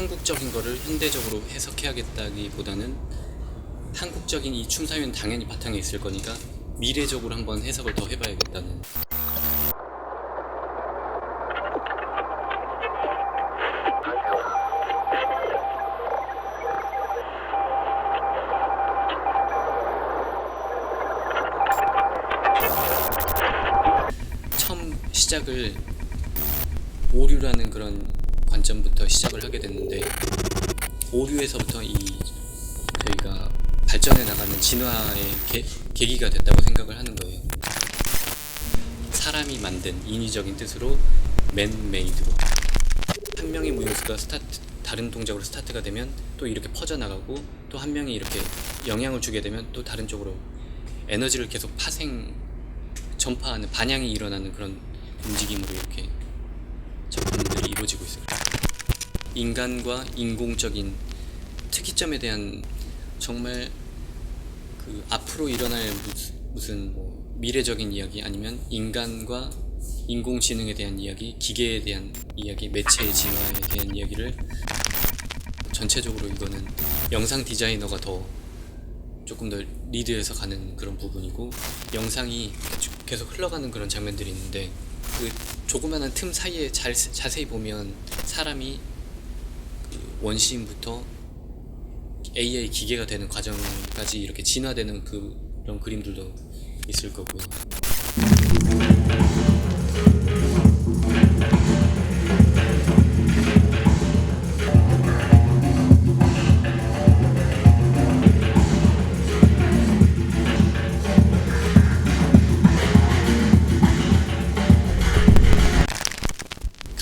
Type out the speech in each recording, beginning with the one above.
한국적인 거를 현대적으로 해석해야겠다기보다는 한국적인 이 춤사위는 당연히 바탕에 있을 거니까 미래적으로 한번 해석을 더 해봐야겠다는. 처음 시작을 오류라는 그런 관점부터 시작을 하게 됐는데 오류에서부터 이 저희가 발전해 나가는 진화의 계, 계기가 됐다고 생각을 하는 거예요. 사람이 만든 인위적인 뜻으로 맨메이드로 한 명의 무용수가 스타트 다른 동작으로 스타트가 되면 또 이렇게 퍼져 나가고 또 한 명이 이렇게 영향을 주게 되면 또 다른 쪽으로 에너지를 계속 파생 전파하는 반향이 일어나는 그런 움직임으로 이렇게 작품들이 이루어지고 있어요. 인간과 인공적인 특이점에 대한 정말 그 앞으로 일어날 무슨 뭐 미래적인 이야기 아니면 인간과 인공지능에 대한 이야기, 기계에 대한 이야기, 매체의 진화에 대한 이야기를 전체적으로 이거는 영상 디자이너가 더 조금 더 리드해서 가는 그런 부분이고 영상이 계속 흘러가는 그런 장면들이 있는데 그 조그마한 틈 사이에 잘, 자세히 보면 사람이 그 원시인부터 AI 기계가 되는 과정까지 이렇게 진화되는 그, 그런 그림들도 있을 거고요.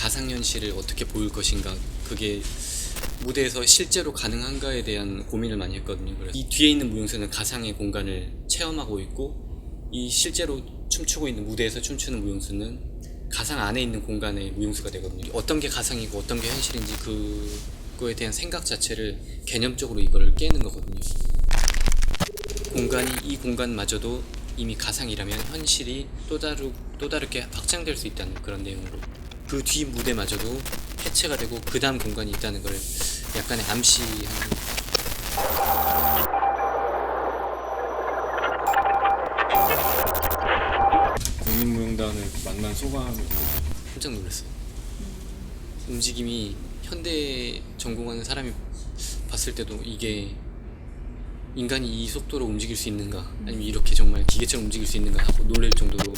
가상현실을 어떻게 보일 것인가 그게 무대에서 실제로 가능한가에 대한 고민을 많이 했거든요. 그래서 이 뒤에 있는 무용수는 가상의 공간을 체험하고 있고 이 실제로 춤추고 있는 무대에서 춤추는 무용수는 가상 안에 있는 공간의 무용수가 되거든요. 어떤 게 가상이고 어떤 게 현실인지 그거에 대한 생각 자체를 개념적으로 이걸 깨는 거거든요. 공간이 이 공간마저도 이미 가상이라면 현실이 또 다르 또 다르게 확장될 수 있다는 그런 내용으로 그뒤 무대마저도 해체가 되고 그 다음 공간이 있다는 걸 약간의 암시하는 국민무용단을 만난 소감이 깜짝 놀랐어요. 움직임이 현대 전공하는 사람이 봤을 때도 이게 인간이 이 속도로 움직일 수 있는가? 아니면 이렇게 정말 기계처럼 움직일 수 있는가? 하고 놀랄 정도로